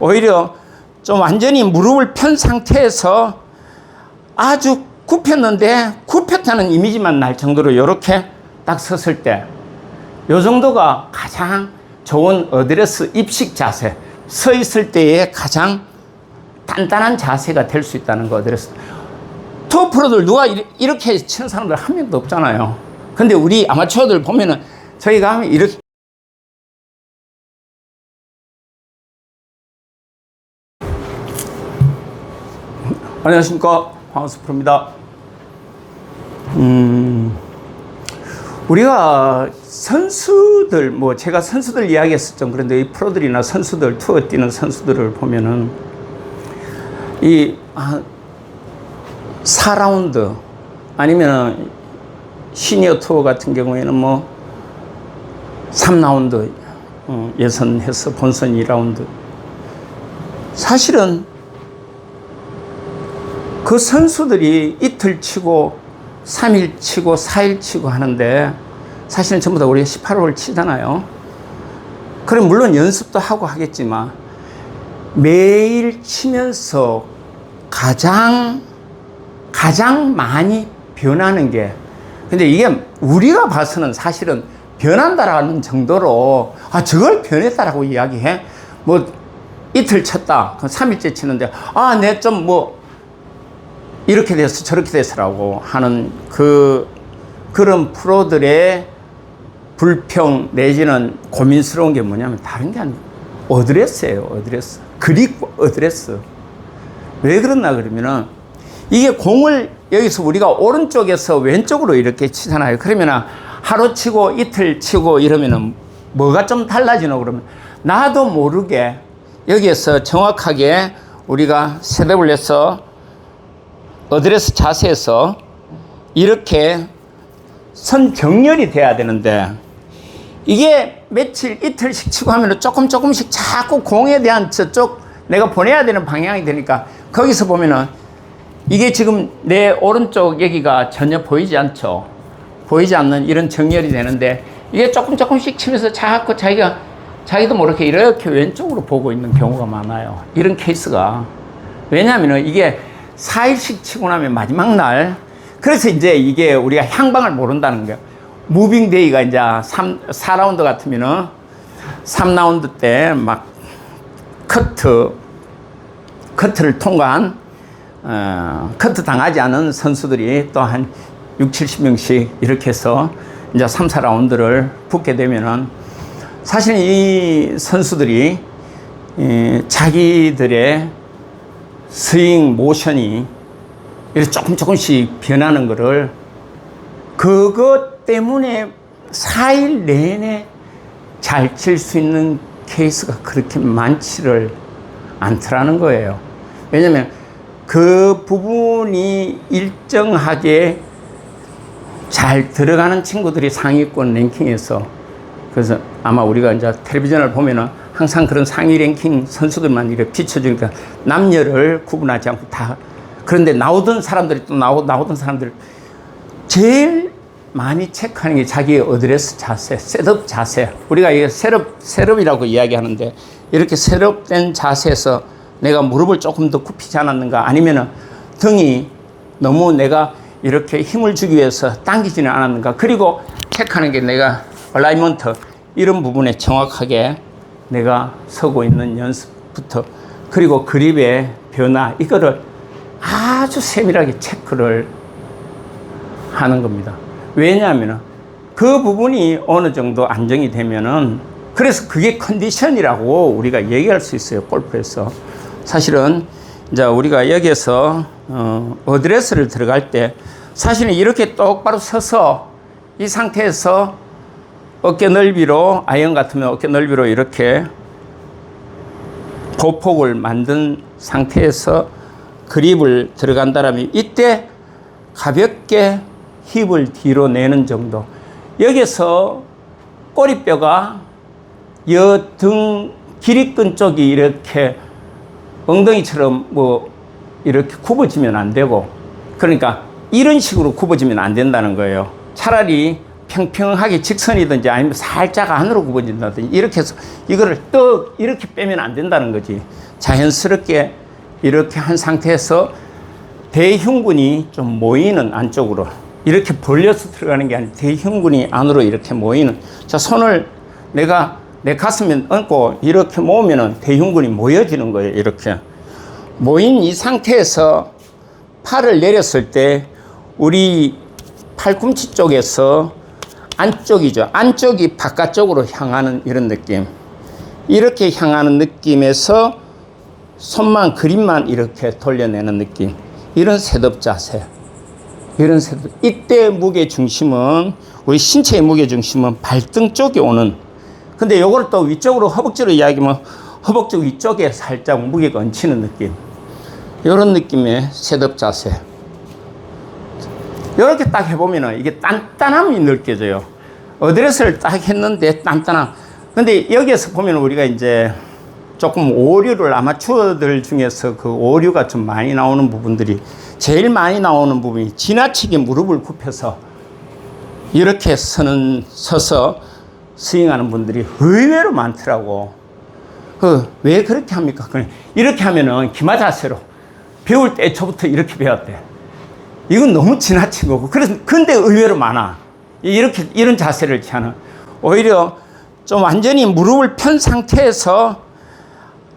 오히려 좀 완전히 무릎을 편 상태에서 아주 굽혔는데 굽혔다는 이미지만 날 정도로 이렇게 딱 섰을 때 요 정도가 가장 좋은 어드레스 입식 자세 서 있을 때의 가장 단단한 자세가 될 수 있다는 거 어드레스. 투어 프로들 누가 이렇게 치는 사람들 한 명도 없잖아요. 근데 우리 아마추어들 보면은 저희가 이렇게 안녕하십니까 황수 프로입니다. 음, 우리가 선수들 뭐 제가 선수들 이야기했었죠. 그런데 이 프로들이나 선수들 투어 뛰는 선수들을 보면은 이 아, 4라운드 아니면 시니어 투어 같은 경우에는 뭐 3라운드 어, 예선해서 본선 2라운드 사실은 그 선수들이 이틀 치고 3일 치고 4일 치고 하는데 사실은 전부 다 우리가 18홀 치잖아요. 그럼 물론 연습도 하고 하겠지만 매일 치면서 가장 가장 많이 변하는 게 근데 이게 우리가 봐서는 사실은 변한다라는 정도로 아 저걸 변했다라고 이야기해 뭐 이틀 쳤다 그럼 3일째 치는데 아 내 좀뭐 이렇게 돼서 저렇게 돼서라고 하는 그 그런 프로들의 불평 내지는 고민스러운 게 뭐냐면 다른 게 아니고 어드레스예요 어드레스. 그립 어드레스. 왜 그러나 그러면은 이게 공을 여기서 우리가 오른쪽에서 왼쪽으로 이렇게 치잖아요. 그러면은 하루 치고 이틀 치고 이러면은 뭐가 좀 달라지노 그러면? 나도 모르게 여기에서 정확하게 우리가 해서 어드레스 자세에서 이렇게 선 정렬이 돼야 되는데 이게 며칠 이틀씩 치고 하면 조금 조금씩 자꾸 공에 대한 저쪽 내가 보내야 되는 방향이 되니까 거기서 보면은 이게 지금 내 오른쪽 여기가 전혀 보이지 않죠. 보이지 않는 이런 정렬이 되는데 이게 조금 조금씩 치면서 자꾸 자기가 자기도 모르게 이렇게 왼쪽으로 보고 있는 경우가 많아요. 이런 케이스가. 왜냐하면 이게 4일씩 치고 나면 마지막 날 그래서 이제 이게 우리가 향방을 모른다는 거예요. 무빙 데이가 이제 3, 4라운드 같으면은 3라운드 때 막 커트, 커트를 통과한 어, 커트 당하지 않은 선수들이 또 한 6, 70명씩 이렇게 해서 이제 3, 4라운드를 붙게 되면은 사실 이 선수들이 이 자기들의 스윙 모션이 이렇게 조금 조금씩 변하는 거를 그것 때문에 4일 내내 잘 칠 수 있는 케이스가 그렇게 많지를 않더라는 거예요. 왜냐면 그 부분이 일정하게 잘 들어가는 친구들이 상위권 랭킹에서 그래서 아마 우리가 이제 텔레비전을 보면은 항상 그런 상위 랭킹 선수들만 이렇게 비춰주니까 남녀를 구분하지 않고 다 그런데 나오던 사람들이 또 나오, 나오던 사람들 제일 많이 체크하는 게 자기의 어드레스 자세, 셋업 자세. 우리가 이게 셋업, 셋업이라고 이야기하는데 이렇게 셋업된 자세에서 내가 무릎을 조금 더 굽히지 않았는가 아니면은 등이 너무 내가 이렇게 힘을 주기 위해서 당기지는 않았는가 그리고 체크하는 게 내가 얼라이먼트 이런 부분에 정확하게 내가 서고 있는 연습부터 그리고 그립의 변화 이거를 아주 세밀하게 체크를 하는 겁니다. 왜냐하면 그 부분이 어느 정도 안정이 되면은 그래서 그게 컨디션이라고 우리가 얘기할 수 있어요. 골프에서. 사실은 이제 우리가 여기에서 어, 어드레스를 들어갈 때 사실은 이렇게 똑바로 서서 이 상태에서 어깨 넓이로 아이언 같으면 어깨 넓이로 이렇게 보폭을 만든 상태에서 그립을 들어간다라면 이때 가볍게 힙을 뒤로 내는 정도. 여기서 꼬리뼈가 여등 기립근 쪽이 이렇게 엉덩이처럼 뭐 이렇게 굽어지면 안 되고 그러니까 이런 식으로 굽어지면 안 된다는 거예요. 차라리 평평하게 직선이든지 아니면 살짝 안으로 굽어진다든지 이렇게 해서 이거를 떡 이렇게 빼면 안 된다는 거지. 자연스럽게 이렇게 한 상태에서 대흉근이 좀 모이는 안쪽으로 이렇게 벌려서 들어가는 게 아니라 대흉근이 안으로 이렇게 모이는 자 손을 내가 내 가슴에 얹고 이렇게 모으면은 대흉근이 모여지는 거예요 이렇게 모인 이 상태에서 팔을 내렸을 때 우리 팔꿈치 쪽에서 안쪽이죠. 안쪽이 바깥쪽으로 향하는 이런 느낌. 이렇게 향하는 느낌에서 손만 그림만 이렇게 돌려내는 느낌. 이런 셋업 자세. 이런 셋업. 이때 무게 중심은 우리 신체의 무게 중심은 발등 쪽에 오는. 근데 요걸 또 위쪽으로 허벅지로 이야기하면 허벅지 위쪽에 살짝 무게가 얹히는 느낌. 이런 느낌의 셋업 자세 이렇게 딱 해보면은 이게 단단함이 느껴져요 어드레스를 딱 했는데 단단함 근데 여기에서 보면 우리가 이제 조금 오류를 아마추어들 중에서 그 오류가 좀 많이 나오는 부분들이 제일 많이 나오는 부분이 지나치게 무릎을 굽혀서 이렇게 서는 서서 스윙하는 분들이 의외로 많더라고. 그 왜 그렇게 합니까? 이렇게 하면은 기마 자세로 배울 때 초부터 이렇게 배웠대. 이건 너무 지나친 거고. 그래서 근데 의외로 많아. 이렇게 이런 자세를 취하는 오히려 좀 완전히 무릎을 편 상태에서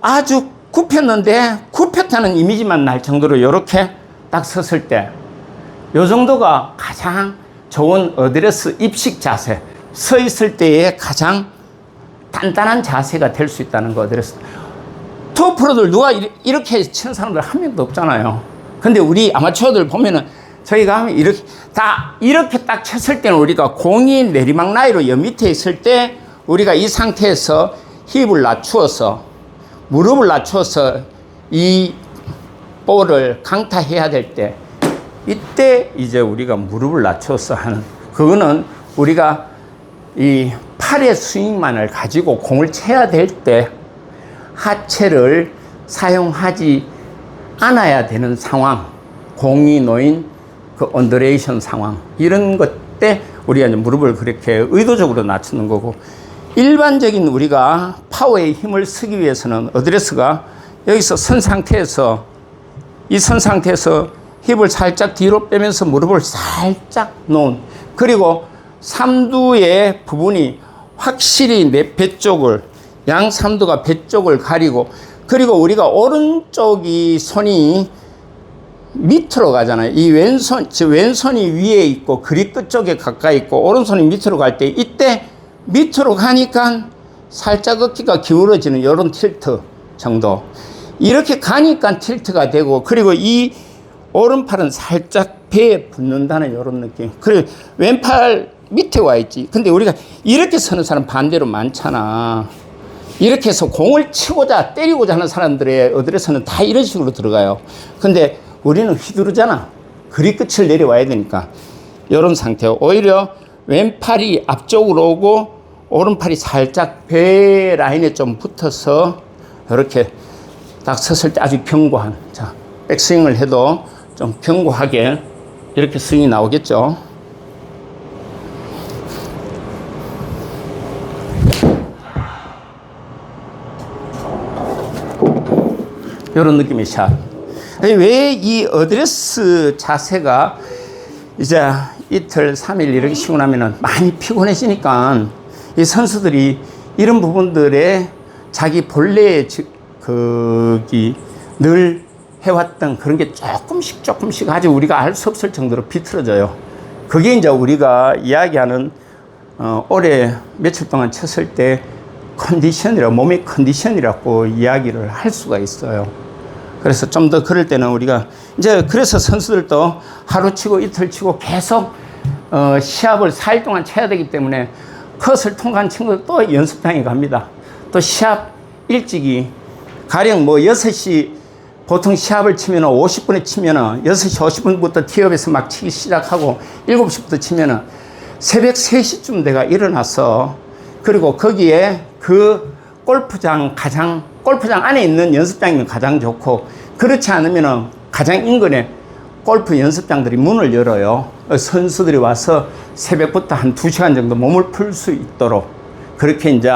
아주 굽혔는데 굽혔다는 이미지만 날 정도로 이렇게 딱 섰을 때요 정도가 가장 좋은 어드레스 입식 자세 서 있을 때의 가장 단단한 자세가 될 수 있다는 거 어드레스 투 프로들 누가 이렇게 치는 사람들 한 명도 없잖아요 근데 우리 아마추어들 보면은 저희가 하면 이렇게 다 이렇게 딱 쳤을 때는 우리가 공이 내리막 라이로 여 밑에 있을 때 우리가 이 상태에서 힙을 낮추어서 무릎을 낮춰서 이 볼을 강타해야 될 때 이때 이제 우리가 무릎을 낮춰서 하는 그거는 우리가 이 팔의 스윙만을 가지고 공을 쳐야 될 때 하체를 사용하지 않아야 되는 상황 공이 놓인 그 언더레이션 상황 이런 것 때 우리가 무릎을 그렇게 의도적으로 낮추는 거고 일반적인 우리가 파워의 힘을 쓰기 위해서는 어드레스가 여기서 선 상태에서 이 선 상태에서 힙을 살짝 뒤로 빼면서 무릎을 살짝 놓은 그리고 삼두의 부분이 확실히 내 배 쪽을 양 삼두가 배 쪽을 가리고 그리고 우리가 오른쪽이 손이 밑으로 가잖아요. 이 왼손, 즉 왼손이 위에 있고 그립 끝 쪽에 가까이 있고 오른손이 밑으로 갈 때 이때 밑으로 가니까 살짝 어깨가 기울어지는 이런 틸트 정도. 이렇게 가니까 틸트가 되고 그리고 이 오른팔은 살짝 배에 붙는다는 이런 느낌. 그리고 왼팔 밑에 와 있지. 근데 우리가 이렇게 서는 사람 반대로 많잖아. 이렇게 해서 공을 치고자 때리고자 하는 사람들의 어드레스는 다 이런 식으로 들어가요. 근데 우리는 휘두르잖아. 그리 끝을 내려와야 되니까. 이런 상태. 오히려 왼팔이 앞쪽으로 오고 오른팔이 살짝 배 라인에 좀 붙어서 이렇게 딱 섰을 때 아주 견고한. 자, 백스윙을 해도 좀 견고하게 이렇게 스윙이 나오겠죠. 이런 느낌의 샷. 왜 이 어드레스 자세가 이제 이틀, 삼일 이렇게 쉬고 나면은 많이 피곤해지니까 이 선수들이 이런 부분들에 자기 본래의 지- 그기 늘 해왔던 그런 게 조금씩 조금씩 아주 우리가 알 수 없을 정도로 비틀어져요. 그게 이제 우리가 이야기하는 어, 올해 며칠 동안 쳤을 때 컨디션이라 몸의 컨디션이라고 이야기를 할 수가 있어요. 그래서 좀 더 그럴 때는 우리가 이제 그래서 선수들도 하루 치고 이틀 치고 계속 어, 시합을 4일 동안 쳐야 되기 때문에 컷을 통과한 친구들 또 연습장에 갑니다. 또 시합 일찍이 가령 뭐 6시 보통 시합을 치면은 50분에 치면은 6시 50분부터 티업에서 막 치기 시작하고 7시부터 치면은 새벽 3시쯤 내가 일어나서 그리고 거기에 그 골프장 가장 골프장 안에 있는 연습장이면 가장 좋고 그렇지 않으면은 가장 인근에 골프 연습장들이 문을 열어요. 어, 선수들이 와서 새벽부터 한 2시간 정도 몸을 풀 수 있도록 그렇게 이제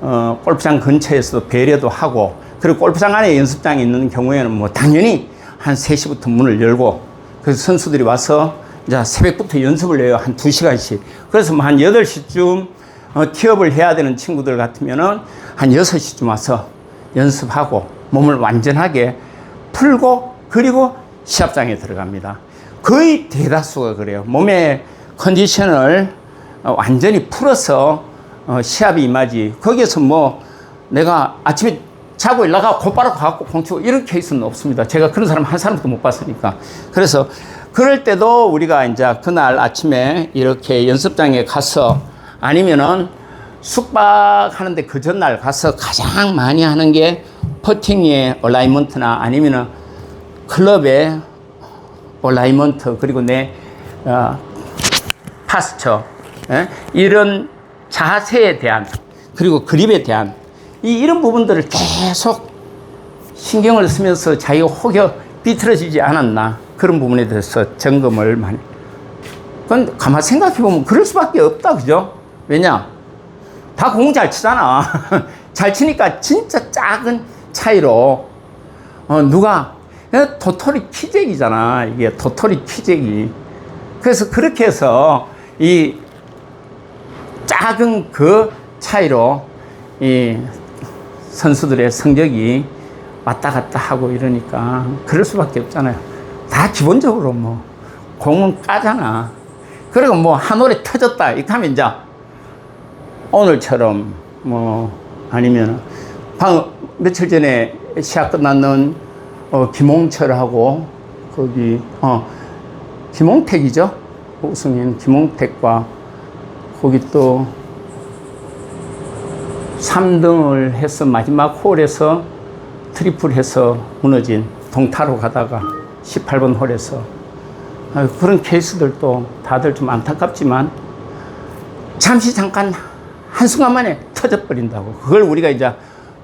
어, 골프장 근처에서도 배려도 하고 그리고 골프장 안에 연습장이 있는 경우에는 뭐 당연히 한 3시부터 문을 열고 그래서 선수들이 와서 이제 새벽부터 연습을 해요. 한 2시간씩. 그래서 뭐 한 8시쯤 어, 티업을 해야 되는 친구들 같으면은 한 6시쯤 와서 연습하고 몸을 완전하게 풀고 그리고 시합장에 들어갑니다. 거의 대다수가 그래요. 몸의 컨디션을 어, 완전히 풀어서 어, 시합이 임하지. 거기에서 뭐 내가 아침에 자고 일어나가 곧바로 가갖고 공치고 이런 케이스는 없습니다. 제가 그런 사람 한 사람도 못 봤으니까. 그래서 그럴 때도 우리가 이제 그날 아침에 이렇게 연습장에 가서 아니면은 숙박하는데 그 전날 가서 가장 많이 하는 게 퍼팅의 얼라이먼트나 아니면은 클럽의 얼라이먼트 그리고 내 어, 파스처 예? 이런 자세에 대한 그리고 그립에 대한 이 이런 부분들을 계속 신경을 쓰면서 자기가 혹여 비틀어지지 않았나 그런 부분에 대해서 점검을 많이. 그건 가만 생각해 보면 그럴 수밖에 없다 그죠? 왜냐? 다 공 잘 치잖아. 잘 치니까 진짜 작은 차이로 어, 누가 예, 도토리 키재기잖아. 이게 도토리 키재기. 그래서 그렇게 해서 이 작은 그 차이로 이 선수들의 성적이 왔다 갔다 하고 이러니까 그럴 수밖에 없잖아요. 다 기본적으로 뭐 공은 까잖아. 그리고 뭐 한 올에 터졌다. 이렇게 하면 이제 오늘처럼 뭐 아니면 방 며칠 전에 시합 끝났는 어, 김홍철하고 거기 어 김홍택이죠? 우승인 김홍택과 거기 또 3등을 해서 마지막 홀에서 트리플 해서 무너진 동타로 가다가 18번 홀에서. 아, 그런 케이스들도 다들 좀 안타깝지만 잠시 잠깐 한순간 만에 터져버린다고. 그걸 우리가 이제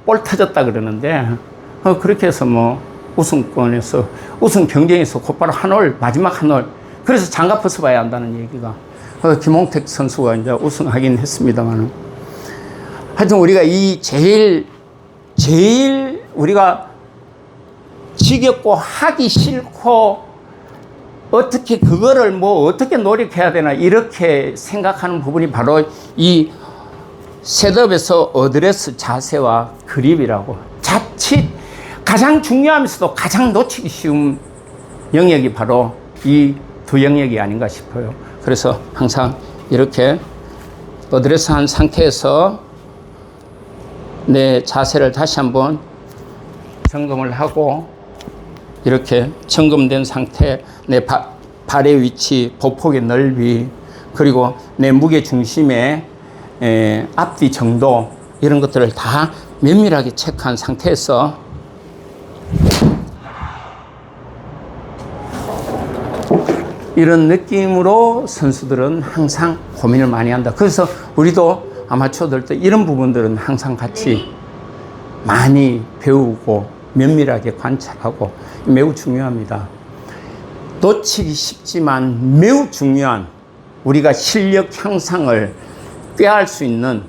볼 터졌다 그러는데, 어, 그렇게 해서 뭐 우승권에서, 우승 경쟁에서 곧바로 한 올, 마지막 한 올. 그래서 장갑 벗어봐야 한다는 얘기가. 어, 김홍택 선수가 이제 우승하긴 했습니다만. 하여튼 우리가 이 제일, 제일 우리가 지겹고 하기 싫고 어떻게 그거를 뭐 어떻게 노력해야 되나 이렇게 생각하는 부분이 바로 이 셋업에서 어드레스 자세와 그립이라고 자칫 가장 중요하면서도 가장 놓치기 쉬운 영역이 바로 이 두 영역이 아닌가 싶어요. 그래서 항상 이렇게 어드레스 한 상태에서 내 자세를 다시 한번 점검을 하고 이렇게 점검된 상태 내 바, 발의 위치, 보폭의 넓이 그리고 내 무게 중심의 에, 앞뒤 정도 이런 것들을 다 면밀하게 체크한 상태에서 이런 느낌으로 선수들은 항상 고민을 많이 한다. 그래서 우리도 아마추어들도 이런 부분들은 항상 같이 많이 배우고 면밀하게 관찰하고 매우 중요합니다. 놓치기 쉽지만 매우 중요한 우리가 실력 향상을 꾀할 수 있는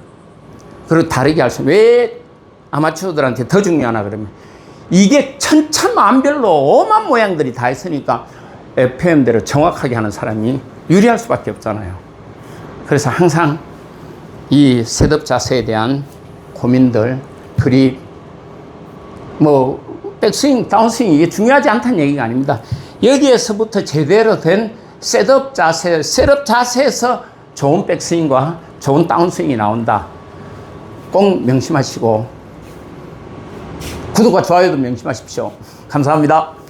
그리고 다르게 할 수 있는 왜 아마추어들한테 더 중요하나 그러면 이게 천차만별로 오만 모양들이 다 있으니까 FM대로 정확하게 하는 사람이 유리할 수밖에 없잖아요. 그래서 항상 이 셋업 자세에 대한 고민들, 그립, 뭐 백스윙, 다운스윙 이게 중요하지 않다는 얘기가 아닙니다. 여기에서부터 제대로 된 셋업 자세, 셋업 자세에서 좋은 백스윙과 좋은 다운스윙이 나온다. 꼭 명심하시고 구독과 좋아요도 명심하십시오. 감사합니다.